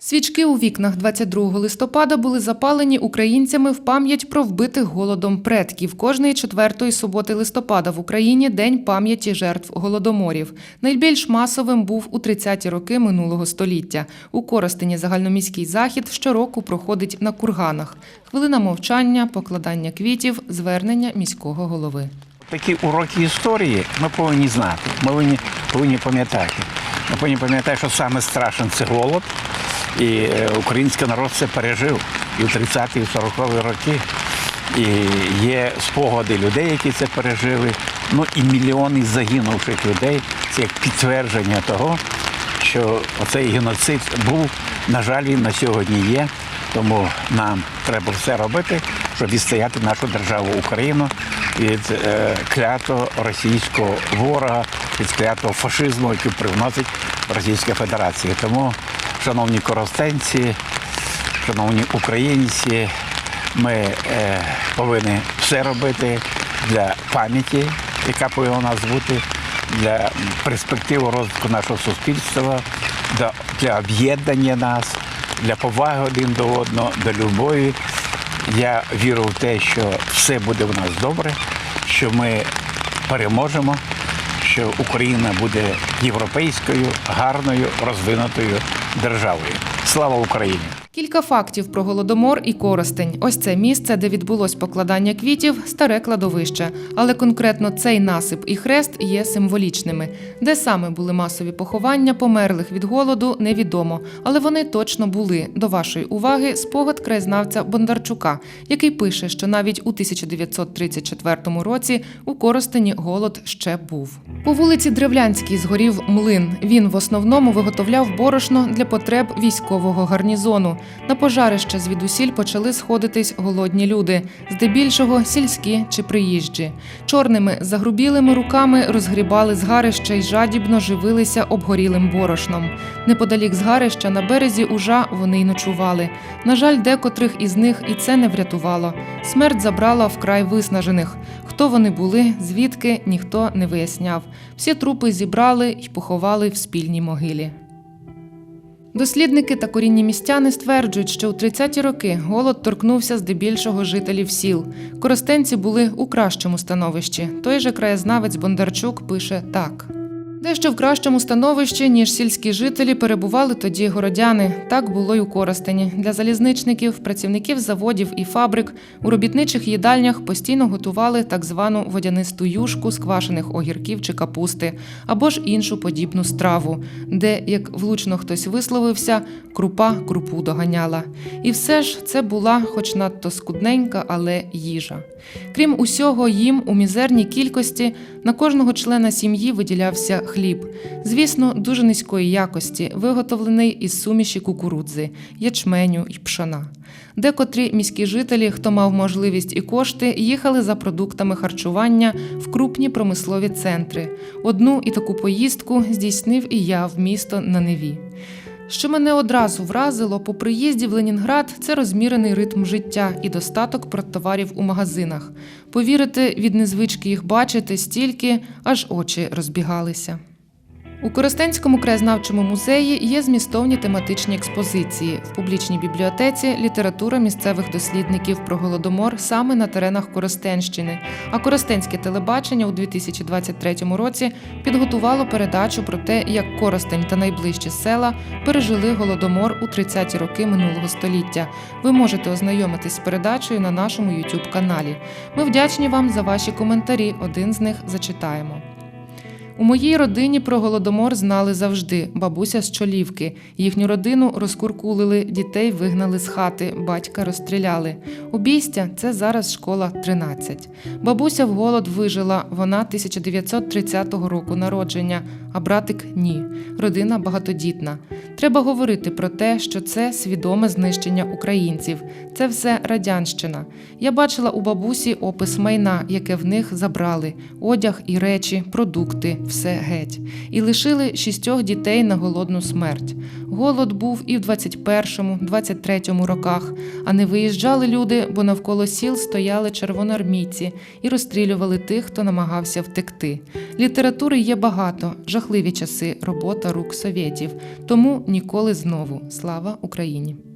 Свічки у вікнах 22 листопада були запалені українцями в пам'ять про вбитих голодом предків. Кожної четвертої суботи листопада в Україні День пам'яті жертв голодоморів. Найбільш масовим був у 30-ті роки минулого століття. У Коростені загальноміський захід щороку проходить на курганах. Хвилина мовчання, покладання квітів, звернення міського голови. Такі уроки історії ми повинні знати, ми повинні, повинні пам'ятати. Ми повинні пам'ятати, що саме страшне це голод, і е, український народ це пережив і в 30-ті, і в 40-ті роки. І є спогади людей, які це пережили. Ну і мільйони загинувших людей. Це як підтвердження того, що оцей геноцид був, на жаль, він на сьогодні є. Тому нам треба все робити, щоб відстояти нашу державу Україну від е, клятого російського ворога, від клятого фашизму, який привносить Російська Федерація. Тому, шановні коростенці, шановні українці, ми е, повинні все робити для пам'яті, яка повинна у нас бути, для перспективи розвитку нашого суспільства, для, для об'єднання нас, для поваги один до одного, до любові. Я вірю в те, що все буде у нас добре, що ми переможемо, що Україна буде європейською, гарною, розвинутою державою. Слава Україні! Кілька фактів про голодомор і Коростень. Ось це місце, де відбулось покладання квітів, старе кладовище. Але конкретно цей насип і хрест є символічними. Де саме були масові поховання померлих від голоду, невідомо. Але вони точно були. До вашої уваги спогад краєзнавця Бондарчука, який пише, що навіть у 1934 році у Коростені голод ще був. По вулиці Древлянській згорів млин. Він в основному виготовляв борошно для потреб військового гарнізону. На пожарище звідусіль почали сходитись голодні люди, здебільшого сільські чи приїжджі. Чорними загрубілими руками розгрібали згарище й жадібно живилися обгорілим борошном. Неподалік згарища на березі ужа вони й ночували. На жаль, декотрих із них і це не врятувало. Смерть забрала вкрай виснажених. Хто вони були, звідки ніхто не виясняв. Всі трупи зібрали й поховали в спільній могилі. Дослідники та корінні містяни стверджують, що у 30-ті роки голод торкнувся здебільшого жителів сіл. Коростенці були у кращому становищі. Той же краєзнавець Бондарчук пише так. Дещо в кращому становищі, ніж сільські жителі, перебували тоді городяни. Так було й у Коростені. Для залізничників, працівників заводів і фабрик у робітничих їдальнях постійно готували так звану водянисту юшку з квашених огірків чи капусти, або ж іншу подібну страву, де, як влучно хтось висловився, крупа крупу доганяла. І все ж це була, хоч надто скудненька, але їжа. Крім усього, їм у мізерній кількості на кожного члена сім'ї виділявся хліб. Звісно, дуже низької якості, виготовлений із суміші кукурудзи, ячменю й пшона. Декотрі міські жителі, хто мав можливість і кошти, їхали за продуктами харчування в крупні промислові центри. Одну і таку поїздку здійснив і я в місто на Неві. Що мене одразу вразило по приїзді в Ленінград, це розмірений ритм життя і достаток продтоварів у магазинах. Повірити, від незвички їх бачити стільки, аж очі розбігалися. У Коростенському краєзнавчому музеї є змістовні тематичні експозиції. В публічній бібліотеці література місцевих дослідників про голодомор саме на теренах Коростенщини. А Коростенське телебачення у 2023 році підготувало передачу про те, як Коростень та найближчі села пережили голодомор у 30-ті роки минулого століття. Ви можете ознайомитись з передачею на нашому youtube каналі. Ми вдячні вам за ваші коментарі. Один з них зачитаємо. У моїй родині про голодомор знали завжди. Бабуся з чолівки. Їхню родину розкуркулили, дітей вигнали з хати, батька розстріляли. Обійстя це зараз школа 13. Бабуся в голод вижила. Вона 1930 року народження, а братик ні. Родина багатодітна. Треба говорити про те, що це свідоме знищення українців. Це все радянщина. Я бачила у бабусі опис майна, яке в них забрали: одяг і речі, продукти, все геть і лишили шістьох дітей на голодну смерть. Голод був і в 21-му, 23-му роках, а не виїжджали люди, бо навколо сіл стояли червоноармійці і розстрілювали тих, хто намагався втекти. Літератури є багато, жахливі часи, робота рук совєтів. Тому ніколи знову. Слава Україні!